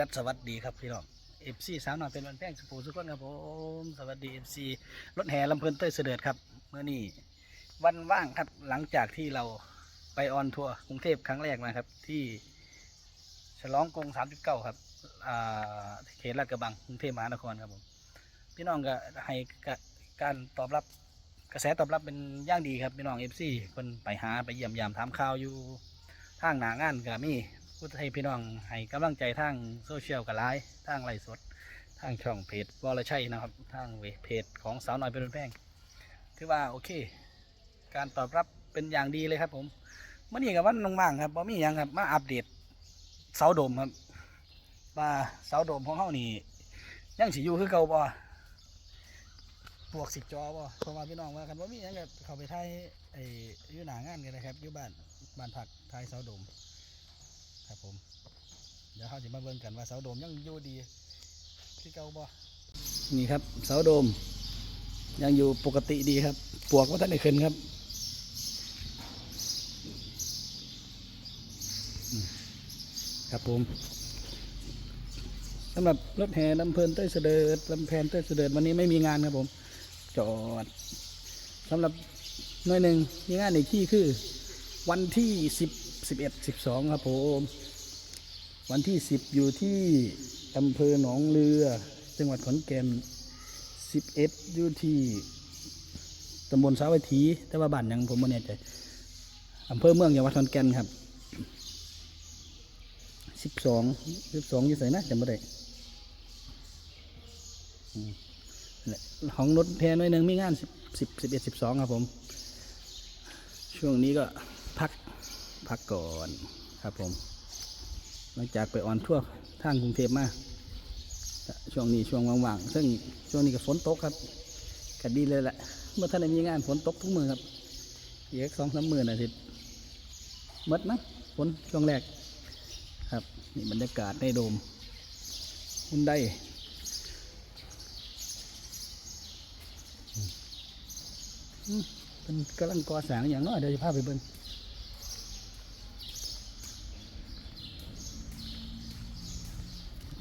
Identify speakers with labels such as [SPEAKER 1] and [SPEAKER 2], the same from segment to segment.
[SPEAKER 1] รับสวัสดีครับพี่น้องเอฟซีสาวหน่อยเป็นวันแป้งสุภูสุขคนครับผมสวัสดีเอฟซีรถแห่ลำเพลินเต้ยเสด็จครับเมื่อนี้วันว่างครับหลังจากที่เราไปออนทัวร์กรุงเทพครั้งแรกนะครับ ที่ฉลองกรุง39ครับเขตลาดกระบังกรุงเทพมหานครครับผมพี่น้องก็ให้การตอบรับกระแสตอบรับเป็นย่างดีครับพี่น้องเอฟซีคนไปหาไปเยี่ยมยามถามข่าวอยู่ทางหนางานก็มี พูดให้พี่น้องให้กำลังใจทางโซเชียลกับไลฟ์ทางไลฟ์สดทางช่องเพจวอลชัยนะครับทางเวเพจของสาวน้อยเป็นแป้งถือว่าโอเค การตอบรับเป็นอย่างดีเลยครับ ผมเมื่อนี้กับวันว่างครับบ่มีหยังครับมาอัปเดตเสาโดมครับว่าเสาโดมของเฮานี่ยังสิอยู่คือเก่าบ่พวกสิจอบ่เพราะว่าพี่น้องว่ากันว่ามีหยังก็เขาไปถ่ายไอ้อยู่หนางานกันนะครับอยู่บ้านบ้านพักถ่ายเสาโดม ครับผม เดี๋ยวเขาจะมาเบิ่งกันว่าเสาโดมยังอยู่ดีที่เก่าบ่นี่ครับเสาโดม ยังอยู่ปกติดีครับ ปวกว่าท่านได้ขึ้นครับครับผมสำหรับรถแห่ลำเพลินเต้ยเสด็จลำแพนเต้ยเสด็จวันนี้ไม่มีงานครับผม จอดสำหรับหน่วยหนึ่งมีงานอีกที่คือ วันที่สิบ สิบเอ็ดสิบสองครับผม วันที่สิบอยู่ที่อำเภอหนองเรือ จังหวัดขอนแก่นสิบเอ็ดอยู่ที่ตำบลสาวัตถี แต่ว่าบ้านยังผมไม่แน่ใจอำเภอเมืองจังหวัดขอนแก่นครับสิบสองสิบสองอยู่ใส่นะจำไม่ได้ของรถแทนหน่วยหนึ่งมีงานสิบสิบสิบเอ็ดสิบสองครับผม ช่วงนี้ก็พัก พักก่อนครับผม หลังจากไปออนทั่วทางกรุงเทพมาช่วงนี้ช่วงว่างๆซึ่งช่วงนี้ก็ฝนตกครับก็ดีเลยแหละเมื่อท่านได้มีงานฝนตกทุกมือครับเยอีกสองสามมือนะทิหมดนะฝนช่วงแรก ครับนี่บรรยากาศในโดมหุ่นได้เป็นกำลังก่อสร้างอย่างน้อยเดี๋ยวจะพาไปเบิ่ง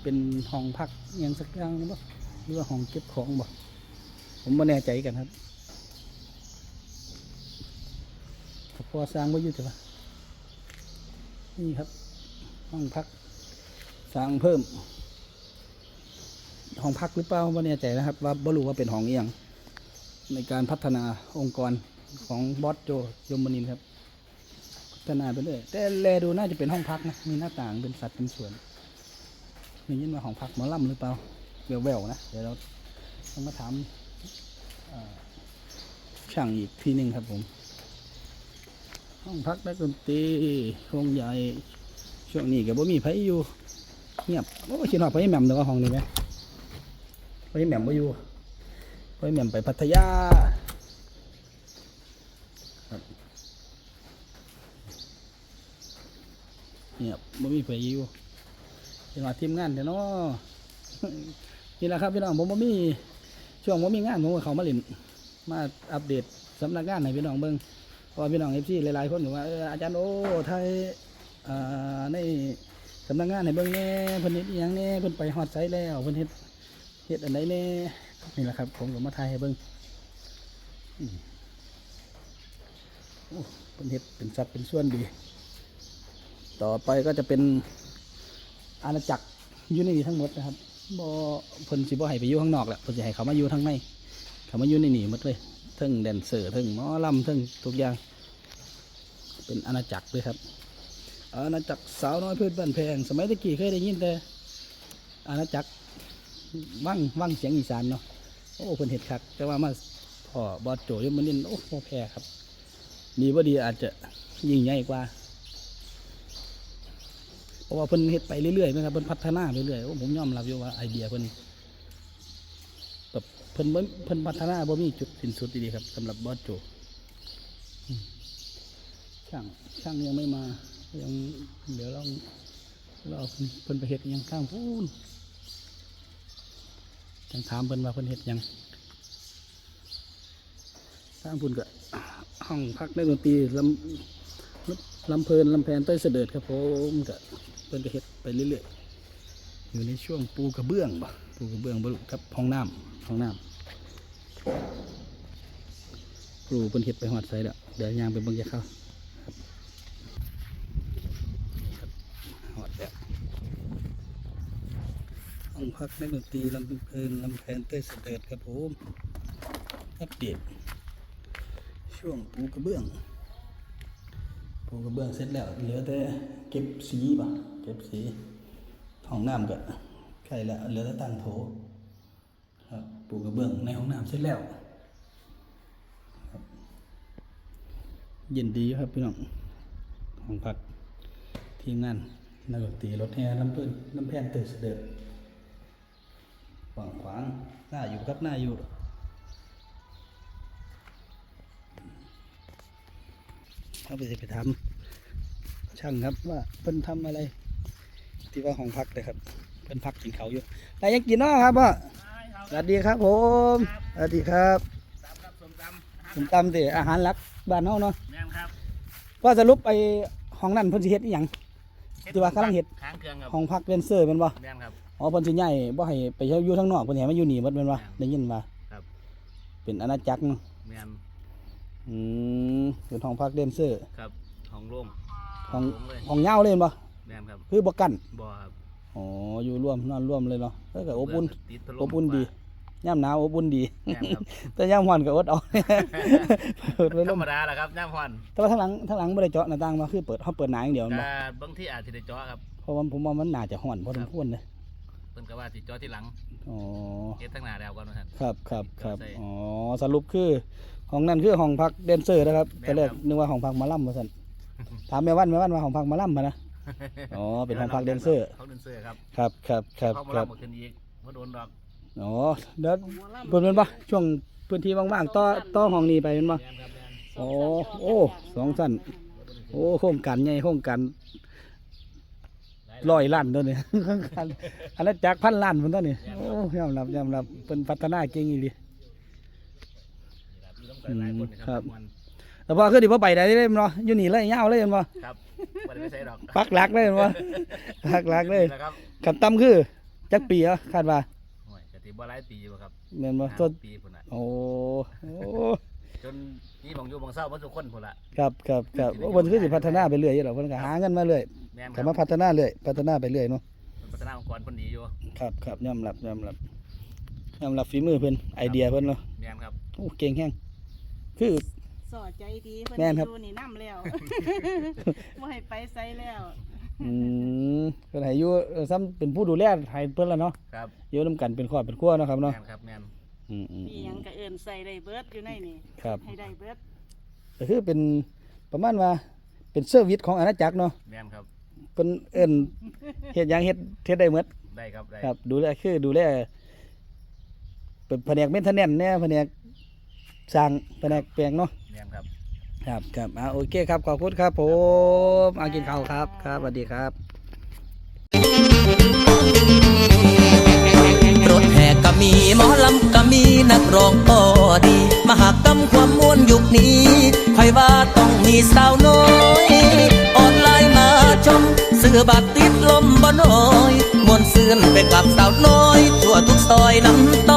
[SPEAKER 1] เป็นห้องพักอย่างสักอย่างหรือเปล่าหรือว่าห้องเก็บของบ่ผมไม่แน่ใจกันครับพอสร้างไว้อยู่แต่ว่านี่ครับ ห้องพักสร้างเพิ่ม ห้องพักหรือเปล่าไม่แน่ใจนะครับ ว่าบ่รู้ว่าเป็นห้องอหย่างในการพัฒนาองค์กรของบอสโจยมนินครับ พัฒนาไปเรื่อยแต่แลดูน่าจะเป็นห้องพักนะมีหน้าต่างเป็นสัดเป็นส่วน นี่ยินว่าของพักหมอลำหรือเปล่าแววๆนะ เดี๋ยวเราต้องมาถามเอ่อช่างอีกทีหนึ่งครับผม ห้องพักนักดนตรีห้องใหญ่ ช่วงนี้ก็บ่มีไผอยู่ เงียบ โอ้ชินหอดไผแหม่มแต่ว่าห้องนี้ไหมไผแหม่มบ่อยู่ไผแหม่มไปพัทยาเงียบบ่มีไผอยู่ เป็นว่าทีมงานเดี๋ยวเนาะนี่แหละครับพี่น้องผมบ่มีช่วงผมมีงานผมก็เขามาเล่นมาอัปเดตสำนักงานให้พี่น้องเบิ่งเพราะพี่น้องเอฟซีหลายๆคนก็ว่าอาจารย์โอ้ไทยในสำนักงานให้เบิ่งแน่เพิ่นเฮ็ดอีหยังแน่เพิ่นไปฮอดไสแล้วเพิ่นเฮ็ดเฮ็ดอันใดแน่นี่แหละครับ ผมก็มาถ่ายให้เบิ่งอืมโอ้เพิ่นเฮ็ดเป็นสัดเป็นส่วนดี ต่อไปก็จะเป็น อาณาจักรอยู่ในนี้ทั้งหมดนะครับบ่เพิ่นสิบ่ให้ไปอยู่ข้างนอกแหละเพิ่นสิให้เขามาอยู่ทั้งในเขามาอยู่ในนี้หมดเลยทั้งแดนเซอร์ทั้งหมอลำทั้งทุกอย่าง เป็นอาณาจักรเลยครับ อาณาจักรสาวน้อยเพื่อนบ้านแพง สมัยตะกี้เคยได้ยินแต่อาณาจักรวังวังเสียงอีสานเนาะโอ้เพิ่นเห็ดคัก แต่ว่ามาพ่อบอดโจยมันนี่โอ้บ่แพ้ครับ ดีบ่ดีอาจจะยิ่งใหญ่กว่า ราะว่าเพิ่นเฮ็ดไปเรื่อยๆนะครับเพิ่นพัฒนาไปเรื่อยๆโอ้ผมยอมรับอยู่ว่าไอเดียเพิ่นแบบเพิ่นเพิ่นพัฒนาบ่มีจุดสิ้นสุดดีๆครับสำหรับบอสโจช่างช่างยังไม่มา ยังเดี๋ยวเราเราเพิ่นไปเฮ็ดยังข้างพูนจังถามเพิ่นว่าเพิ่นเฮ็ดยังข้างพูนก็ห้องพักนักดนตรีลำ ลำเพลินลำแพนเต้ยเสด็จครับผมก็เพิ่นก็เฮ็ดไปเรื่อยๆอยู่ในช่วงปูกระเบื้องบ่ปูกระเบื้องบรุกับห้องน้ำห้องน้ำครูเพิ่นเฮ็ดไปหอดใส่แล้วเดี๋ยวยางไปเบิ่งจะเข้าหอดแล้วห้องพักนักดนตรีลำเพลินลำแพนเต้ยเสด็จครับผมอัปเดตช่วงปูกระเบื้อง ปูกระเบื้องเสร็จแล้ว เหลือแต่เก็บสีป่ะเก็บสีห้องน้ำก็ใกล้ล้วเหลือแต่ตั้งโถครับปูกระเบื้องในห้องน้ำเสร็จแล้วเย็นดีครับพี่น้องห้องพักทีมงานนักดนตรีรถแห่ลำเพิ่นลำแพนตื่นเสด็จขวางขวางหน้าอยู่ครับหน้าอยู่ เขาไปสิไปทำช่างครับว่าเพิ่นทำอะไร ที่ว่าห้องพักเลยครับ เพิ่นพักกินเขาวอยู่นายยังกินเนาะครับพ่อสวัสดีครับผมสวัสดีครับ
[SPEAKER 2] ตำครับส้มตำ
[SPEAKER 1] ผมตำติอาหารหลักบ้านเฮาเนาะ
[SPEAKER 2] แม่นครับ
[SPEAKER 1] ว่าสรุปไปห้องนั้นเพิ่นสิเฮ็ดอีหยังที่ว่ากำลังเฮ็ด
[SPEAKER 2] ค้างเครื่องครับ
[SPEAKER 1] ห้องพักเรนเซอร์แม่นบ่
[SPEAKER 2] แม่นครับ
[SPEAKER 1] อ๋อเพิ่นสิย้ายบ่ให้ไปอยู่ทางนอกเพิ่นให้มาอยู่นี่หมดแม่นบ่
[SPEAKER 2] ครับ
[SPEAKER 1] ได้ยินว่า
[SPEAKER 2] ครับ
[SPEAKER 1] เป็นอาณาจักรเนาะ
[SPEAKER 2] แม่น
[SPEAKER 1] อืมเป็นห้องพักเรนเซอร์
[SPEAKER 2] ครับห้องโล่ง
[SPEAKER 1] ห้อง
[SPEAKER 2] โล่งเลย
[SPEAKER 1] ห้องยาวเลยแม่นบ่
[SPEAKER 2] แม่นครับ
[SPEAKER 1] คือบ่กั้น
[SPEAKER 2] บ่ครับ
[SPEAKER 1] อ๋ออยู่ร่วมนอนร่วมเลยเนาะเออก็อบอุ่น
[SPEAKER 2] ติดพัดลม
[SPEAKER 1] อบอุ่นดีย่ำหนาวอบอุ่นดี
[SPEAKER 2] แม่นครับ
[SPEAKER 1] แต่ย่ำร้อนก็อดเอาเปิดไว้
[SPEAKER 2] ธ
[SPEAKER 1] ล
[SPEAKER 2] ร
[SPEAKER 1] ม
[SPEAKER 2] รมดาแหละครับย่ามฮอน
[SPEAKER 1] แต่ว่าทางหลังทางหลังไม่ได้เจาะหน้าต่างมาคือเปิดเขาเปิดหนาอย่างเดียว
[SPEAKER 2] ก็
[SPEAKER 1] มา
[SPEAKER 2] บางที่อาจจะได้เจาะครับ
[SPEAKER 1] เพราะว่าผมว่ามันน่าจะห่อนพอสมควรเลย
[SPEAKER 2] เพิ่นก็ว่าสิเจาะที่หลัง
[SPEAKER 1] อ๋อ
[SPEAKER 2] เฮ็ดทั้งหน้าแล้วก่อนว่าซั่น
[SPEAKER 1] ครับครับครับ
[SPEAKER 2] ใส่
[SPEAKER 1] อ๋อ สรุปคือ ห้องนั้นคือห้องพักแดนเซอร์นะครับ
[SPEAKER 2] แม่น
[SPEAKER 1] แต่แรก
[SPEAKER 2] ครับ
[SPEAKER 1] นึกว่าห้องพักหมาล่ำมาสั่นถามแม่วันแม่วันว่าห้องพักหมาล่ำมานะอ๋อเป็นห้องพักแดนเซอร์
[SPEAKER 2] ห้องแดนเซอร์ครับ
[SPEAKER 1] ครับครับครับ
[SPEAKER 2] เข้ามา
[SPEAKER 1] ครั
[SPEAKER 2] รั
[SPEAKER 1] บบ
[SPEAKER 2] หมดขึ้นอีกบ่โดนดอก
[SPEAKER 1] อ๋อเดี๋ยวเปิดเป็นปะช่วงพื้นที่ว่างๆต่อต่อห้องนี้ไปเป็นปะ
[SPEAKER 2] แม่นครับแม่น
[SPEAKER 1] โอ้โอ้สองสั้นโอ้โครงการใหญ่โครงการร้อยล้านตัวนี้ โครงการอันนั้นจากพันล้านมันตัวนี้โอ้ยอมรับยอมรับเป็นพัฒนาเก่งอีหลี
[SPEAKER 2] มีน้ำกัน หลายคนนะค
[SPEAKER 1] ครั
[SPEAKER 2] รับ บม่วน
[SPEAKER 1] แต่พอคือดิพ่ไปได้เลยเนาะอยู่นี่เลยยาวเลยเห็นบ่
[SPEAKER 2] ครับบ่ได้ไปใส่ดอก
[SPEAKER 1] ปักหลักเลยเห็นบ่ ปักหลักเลย
[SPEAKER 2] นี่แหะครับ
[SPEAKER 1] ขันต่ำคือจักปีเหรอคาดว่า
[SPEAKER 2] โอ้ยกะทิบ่หลายปีอยู่ครับ
[SPEAKER 1] แม่นบ่
[SPEAKER 2] ห้า
[SPEAKER 1] ต้น
[SPEAKER 2] ปีพุ่นน่ะ
[SPEAKER 1] โอ้โอ้
[SPEAKER 2] จนนี่บังอยู่บังเศร้าบ่ทุกคนพุ่นละ
[SPEAKER 1] ครับครับครับโอ้เพิ่นคือสิพัฒนาไปเรื่อยอยู่หรอกเพิ่นก็หาเงินมาเรื่อย
[SPEAKER 2] แม่นค
[SPEAKER 1] ก็
[SPEAKER 2] รับ
[SPEAKER 1] มาพัฒนาเรื่อยพัฒนาไปเรื่อยเนาะ
[SPEAKER 2] พัฒนาองค์กรเพิ่นดีอยู่
[SPEAKER 1] ครับครับยอมรับยอมรับยอมรับฝีมือเพิ่นไอเดียเพิ่นเนาะ
[SPEAKER 2] แม่นครับ
[SPEAKER 1] โอ้เก่งแฮง คือ
[SPEAKER 3] สอดใจดีเพิ่น
[SPEAKER 1] แม่นครับ
[SPEAKER 3] ดูนี่น้ำแล้ว บ่ให้ไปไสแล้ว
[SPEAKER 1] อืมเพิ่นให้อยู่เอ่อซ้ำเป็นผู้ดูแลให้เพิ่นแล้วเนาะ
[SPEAKER 2] ครับ
[SPEAKER 1] อยู่นํกันเป็นครอบเป็นครัวเนาะครับเนาะ
[SPEAKER 2] แม่นครับแม่น
[SPEAKER 1] อืมอืม
[SPEAKER 3] มีหยังก็เอิ้นใส่ได้เบิดอยู่ในนี่
[SPEAKER 1] ครับ
[SPEAKER 3] ให้ได้เบิด
[SPEAKER 1] ก็คือเป็นประมาณว่าเป็นเซอร์วิสของอาณาจักรเนาะ
[SPEAKER 2] แม่นครับ
[SPEAKER 1] เพิ่นเอิ้นเฮ็ดหยังเฮ็ดเฮ็ดได้หมด
[SPEAKER 2] ได้ครับได้
[SPEAKER 1] ครับ ดูแลคือดูแลเป็นแผนกเมนเทนแนนเนี่ยแผนก สร้างแผนกแปลงเนาะ
[SPEAKER 2] แม่นครับ
[SPEAKER 1] ครับครับอ่าโอเคครับขอบคุณครับผมเอากินข้าวครับครับสวัสดีครับ
[SPEAKER 4] รถแห่ก็มีหมอลำก็มีนักร้องก็ดี มหากรรมความม่วนยุคนี้ใครว่าต้องมีสาวน้อย ออนไลน์มาชมซื้อบัตรติดลมบ่น้อยมวนซื่นไปกับสาวน้อย ทั่วทุกซอยน้ำต